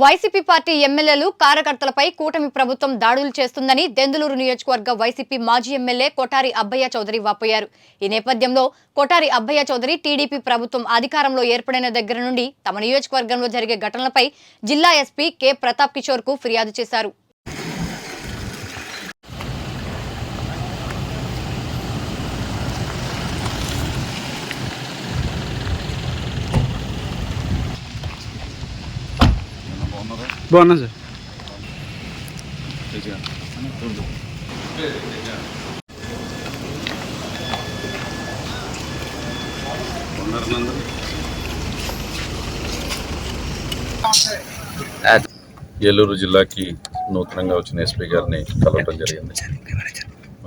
YCP party ఎమ్మెల్యేలు కార్యకర్తలపై కూటమి ప్రభుత్వం దాడులు చేస్తుందని దెందులూరు నియోజకవర్గ వైసీపీ మాజీ ఎమ్మెల్యే కొటారి అబ్బయ్య చౌదరి వాపోయారు. ఈ నేపథ్యంలో కొటారి అబ్బయ్య చౌదరి టీడీపీ ప్రభుత్వం అధికారంలో ఏర్పడిన దగ్గర నుండి తమ నియోజకవర్గంలో జరిగే ఘటనలపై జిల్లా ఎస్పీ కె. ప్రతాప్ కిషోర్కు ఫిర్యాదు చేశారు. బాగున్నా సార్. ఏలూరు జిల్లాకి నూతనంగా వచ్చిన ఎస్పీ గారిని కలవటం జరిగింది.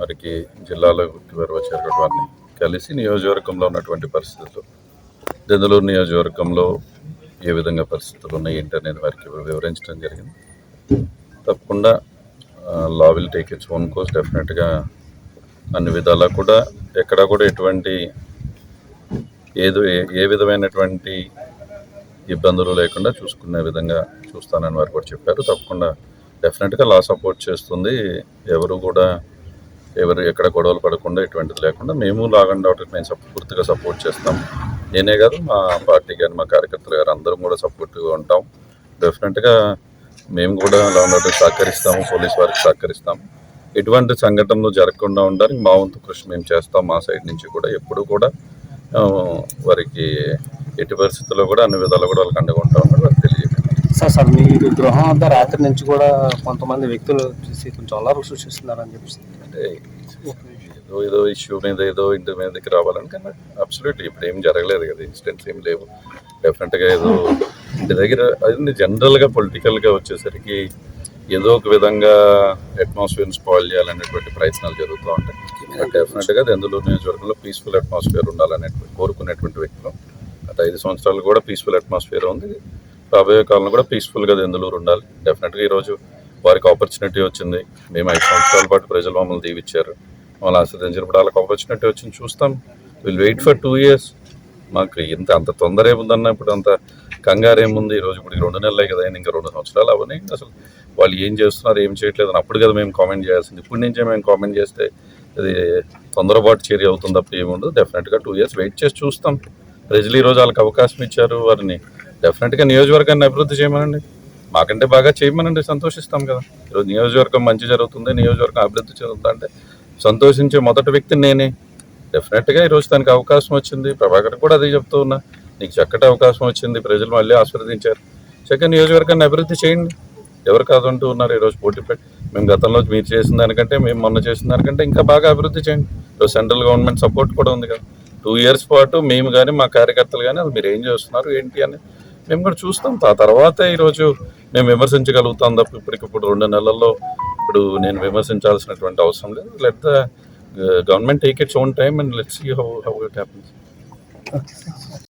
మరికి జిల్లాలో వారు వచ్చారు వారిని కలిసి నియోజకవర్గంలో ఉన్నటువంటి పరిస్థితులు. దెందులూరు నియోజకవర్గంలో ఏ విధంగా పరిస్థితులు ఉన్నాయి ఏంటి అనేది వారికి వివరించడం జరిగింది. తప్పకుండా law will take its own course డెఫినెట్గా అన్ని విధాలా కూడా ఎక్కడా కూడా ఎటువంటి ఏదో ఏ- విధమైనటువంటి ఇబ్బందులు లేకుండా చూసుకునే విధంగా చూస్తానని వారు కూడా చెప్పారు. తప్పకుండా డెఫినెట్గా లా సపోర్ట్ చేస్తుంది. ఎవరు కూడా ఎవరు ఎక్కడ గొడవలు పడకుండా ఎటువంటిది లేకుండా మేము లాగండ్ అవుట్ మేము సప్- పూర్తిగా సపోర్ట్ చేస్తాం. నేనే కాదు మా పార్టీ కానీ మా కార్యకర్తలు గారు అందరం కూడా సపోర్టివ్గా ఉంటాం. డెఫినెట్గా మేము కూడా లా సహకరిస్తాము పోలీస్ వారికి సహకరిస్తాము. ఎటువంటి సంఘటనలు జరగకుండా ఉండడానికి మా వంతు కృషి మేము చేస్తాం మా సైడ్ నుంచి కూడా. ఎప్పుడు కూడా వారికి ఎట్టి పరిస్థితుల్లో కూడా అన్ని విధాలు కూడా వాళ్ళకి అండగా ఉంటామని సార్ సార్ మీ గృహం వద్ద రాత్రి నుంచి కూడా కొంతమంది వ్యక్తులు చూసి కొంచెం అల్లరు సృష్టిస్తున్నారని చెప్పి అంటే ఏదో ఏదో ఇష్యూ మీద ఏదో ఇంటి మీదకి రావాలని కానీ అబ్సల్యూట్ ఇప్పుడు ఏం జరగలేదు కదా ఇన్సిడెంట్స్ ఏం లేవు. డెఫినెట్గా ఏదో ఇంటి దగ్గర అది జనరల్గా పొలిటికల్గా వచ్చేసరికి ఏదో ఒక విధంగా అట్మాస్ఫియర్ని స్పాయిల్ చేయాలనేటువంటి ప్రయత్నాలు జరుగుతూ ఉంటాయి. బట్ డెఫినెట్గా ఎందులో నియోజకవర్గంలో పీస్ఫుల్ అట్మాస్ఫియర్ ఉండాలనేటువంటి కోరుకునేటువంటి వ్యక్తులు. గత ఐదు సంవత్సరాలు కూడా పీస్ఫుల్ అట్మాస్ఫియర్ ఉంది. రాబోయే కాలంలో కూడా పీస్ఫుల్గా దెందులూరు ఉండాలి. డెఫినెట్గా ఈరోజు వారికి ఆపర్చునిటీ వచ్చింది. మేము ఐదు సంవత్సరాల పాటు ప్రజలు మమ్మల్ని దీవిచ్చారు మమ్మల్ని ఆస్వాదించినప్పుడు వాళ్ళకి ఆపర్చునిటీ వచ్చింది చూస్తాం. Will wait for two years మాకు ఇంత అంత తొందర ఏముందన్న ఇప్పుడు అంత కంగారు ఏముంది? ఈరోజు ఇప్పుడు రెండు నెలలే కదా ఇంకా రెండు సంవత్సరాలు అవన్నీ అసలు వాళ్ళు ఏం చేస్తున్నారు ఏం చేయట్లేదు అని అప్పుడు కదా మేము కామెంట్ చేయాల్సింది. ఇప్పటి నుంచే మేము కామెంట్ చేస్తే ఇది తొందరపాటు చేరి అవుతుంది తప్ప ఏముండదు. డెఫినెట్గా టూ ఇయర్స్ వెయిట్ చేసి చూస్తాం. ప్రజలు ఈరోజు వాళ్ళకి అవకాశం ఇచ్చారు వారిని డెఫినెట్గా నియోజకవర్గాన్ని అభివృద్ధి చేయమనండి. మాకంటే బాగా చేయమనండి సంతోషిస్తాం కదా. ఈరోజు నియోజకవర్గం మంచి జరుగుతుంది నియోజకవర్గం అభివృద్ధి చెందుతుందంటే సంతోషించే మొదటి వ్యక్తి నేనే. డెఫినెట్గా ఈరోజు తనకి అవకాశం వచ్చింది. ప్రభాకర్ కూడా అదే చెప్తూ ఉన్నా నీకు చక్కటి అవకాశం వచ్చింది ప్రజలు మళ్ళీ ఆస్వాదించారు చక్కగా నియోజకవర్గాన్ని అభివృద్ధి చేయండి. ఎవరు కాదంటూ ఉన్నారు ఈరోజు పోటీ పెట్టి మేము గతంలో మీరు చేసిన దానికంటే మేము మొన్న చేసిన దానికంటే ఇంకా బాగా అభివృద్ధి చేయండి. ఈరోజు సెంట్రల్ గవర్నమెంట్ సపోర్ట్ కూడా ఉంది కదా. టూ ఇయర్స్ పాటు మేము కానీ మా కార్యకర్తలు కానీ అది మీరు ఏం చేస్తున్నారు ఏంటి అని మేము కూడా చూస్తాం. ఆ తర్వాత ఈరోజు మేము విమర్శించగలుగుతాం తప్ప ఇప్పటికిప్పుడు రెండు నెలల్లో ఇప్పుడు నేను విమర్శించాల్సినటువంటి అవసరం లేదు. Let the government take its own time and let's see how how it happens